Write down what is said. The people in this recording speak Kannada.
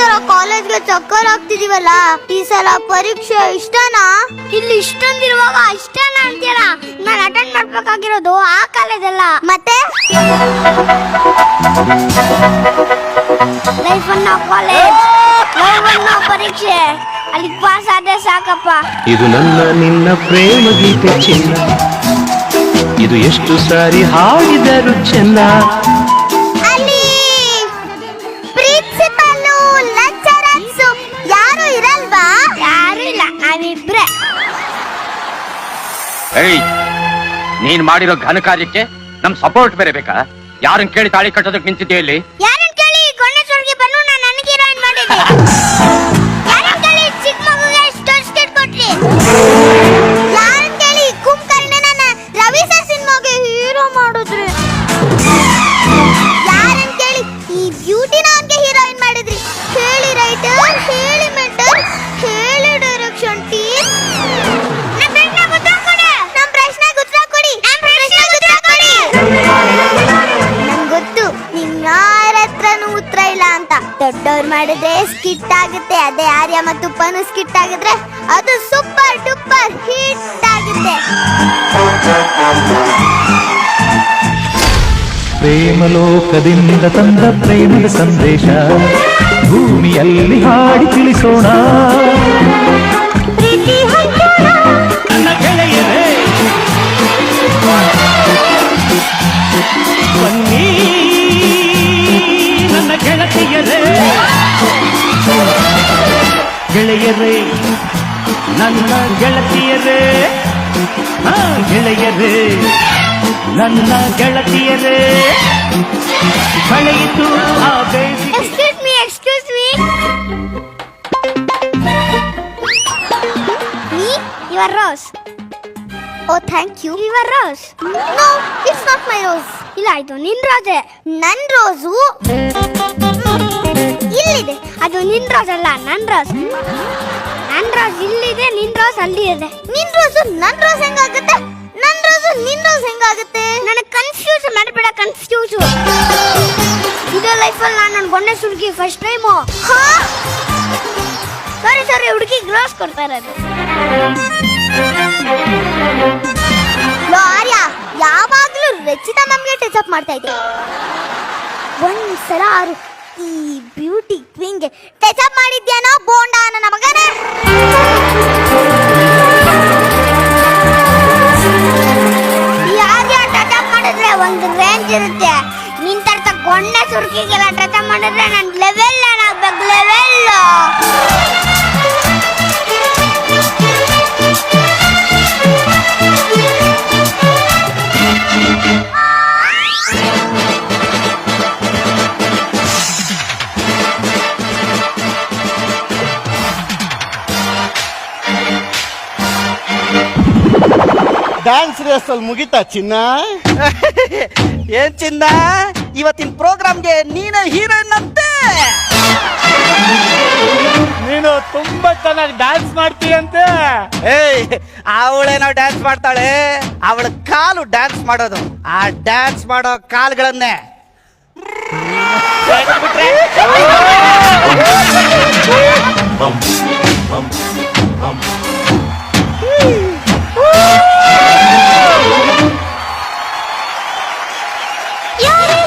ತರ ಕಾಲೇಜ್ಗೆ ಚಕ್ಕರ್ ಆಗ್ತಿದೀವಲ್ಲ ಈ ಸಲ ಪರೀಕ್ಷೆ ಇಷ್ಟನಾ? ಇಲ್ಲಿ ಇಷ್ಟೊಂದಿರುವಾಗ ಇಷ್ಟನ ಅಂತೀರ ನಾನು ಅಟೆಂಡ್ ಮಾಡ್ಬೇಕಾಗಿರೋದು ಆ ಕಾಲೇಜ್ ಅಲ್ಲ ಮತ್ತೆ? ಲೈಫ್ ಅನ್ನೋ ಕಾಲೇಜ್ ಲೈಫ್ ಅನ್ನೋ ಪರೀಕ್ಷೆ. ಅಲ್ಲಿ ಪಾಸ್ ಆದ್ರೆ ಸಾಕಪ್ಪ. ಇದು ನನ್ನ ನಿನ್ನ ಪ್ರೇಮ ಗೀತೆ ಚಿನ್ನ. ಇದು ಎಷ್ಟು ಸಾರಿ ಹಾಡಿದರು ಚೆನ್ನ. ನಾವಿಬ್ರೆ ಏಯ್, ನೀನ್ ಮಾಡಿರೋ ಘನ ಕಾರ್ಯಕ್ಕೆ ನಮ್ ಸಪೋರ್ಟ್ ಬೇರೆ ಬೇಕಾ? ಯಾರನ್ ಕೇಳಿ ತಾಳಿ ಕಟ್ಟೋದಕ್ಕೆ ನಿಂತಿದ್ದೆ ಇಲ್ಲಿ? ಮಾಡಿದ್ರೆ ಸ್ಕಿಟ್ ಆಗುತ್ತೆ. ಅದೇ ಆರ್ಯ ಮತ್ತು ಪನು ಸ್ಕಿಟ್ ಆಗಿದ್ರೆ ಅದು ಸೂಪರ್ ಡೂಪರ್ ಹಿಟ್ ಆಗುತ್ತೆ. ಪ್ರೇಮ ಲೋಕದಿಂದ ತಂದ ಪ್ರೇಮದ ಸಂದೇಶ ಭೂಮಿಯಲ್ಲಿ ಹಾಡಿ ತಿಳಿಸೋಣ. ಗೆಳೆಯರೇ ನನ್ನ ಗೆಳತಿಯರೇ ಹಾ ಗೆಳೆಯರೇ ನನ್ನ ಗೆಳತಿಯರೇ ಕಳೆಯಿತು ಆ ಬೇಸಿಗೆ excuse me excuse me Me, your rose. Oh, thank you. Your rose. No, it's not my rose. ಇಲ್ಲ ಇದು ನಿನ್ ರೋಜೆ ನನ್ ರೋಸು ಇಲ್ಲಿದೆ. ಅದು ನಿನ್ ರೋಸ್ ಅಲ್ಲ ನನ್ ರೋಸ್ ನನ್ ರೋಸ್ ಇಲ್ಲಿದೆ ನಿನ್ ರೋಸ್ ಅಲ್ಲಿ ಇದೆ ನಿನ್ ರೋಸ್ ನನ್ ರೋಸ್ ಹೆಂಗಾಗುತ್ತೆ? ನನ್ ರೋಸ್ ನಿನ್ ರೋಸ್ ಹೆಂಗಾಗುತ್ತೆ? ನನಗೆ ಕನ್ಫ್ಯೂಸ್ ಮಾಡಬೇಡ ಕನ್ಫ್ಯೂಸ್ ಇದೇ ಲೈಫಲ್ಲಿ ನಾನು ನನ್ನ ಗೊಂಡೆ ಹುಡುಗಿ ಫಸ್ಟ್ ಟೈಮು ಸರಿ ಸರಿ, ಹುಡುಗಿ ಗ್ಲಾಸ್ ಕೊಡ್ತಾ ಆರ್ಯ, ಯಾವಾಗ್ಲೂ ರಚಿತಾ ನಮ್ಗೆ ಟಚ್ ಅಪ್ ಮಾಡ್ತಾ ಇದ್ದೆ. ಒಂದ್ಸಲ ಅವ್ರು ಈ ಬ್ಯೂಟಿ ಕ್ವೀನ್ಗೆ ಟಚ್ ಮಾಡಿದ್ಯಾನೋ ಬೋಂಡ ನನ್ನ ಮಗನೇ ಅಪ್ ಮಾಡಿದ್ರೆ ಒಂದು ರೇಂಜ್ ಇರುತ್ತೆ. ನಿನ್ ತರ್ತ ಗೊಂಡೆ ಸುರ್ಕಿಗೆಲ್ಲ ಟಚ್ ಮಾಡಿದ್ರೆ ನನ್ ಲೆವೆಲ್ ಏನಾಗ್ಬೇಕು? ಲೆವೆಲ್ ಡ್ಯಾನ್ಸ್ ರಿಹರ್ಸಲ್ ಮುಗಿತಾ ಚಿನ್ನ? ಏನ್ ಚಿನ್ನ? ಇವತ್ತಿನ ಪ್ರೋಗ್ರಾಮ್ಗೆ ನೀನೇ ಹೀರೋಯಿನ್ ಅಂತೆ! ನೀನು ತುಂಬಾ ಚೆನ್ನಾಗಿ ಡ್ಯಾನ್ಸ್ ಮಾಡ್ತೀಯಂತೆ ಏಯ್ ಅವಳೇನೋ ಡ್ಯಾನ್ಸ್ ಮಾಡ್ತಾಳೆ. ಅವಳ ಕಾಲು ಡ್ಯಾನ್ಸ್ ಮಾಡೋದು. ಆ ಡ್ಯಾನ್ಸ್ ಮಾಡೋ ಕಾಲ್ಗಳನ್ನೇ. ¡Llore!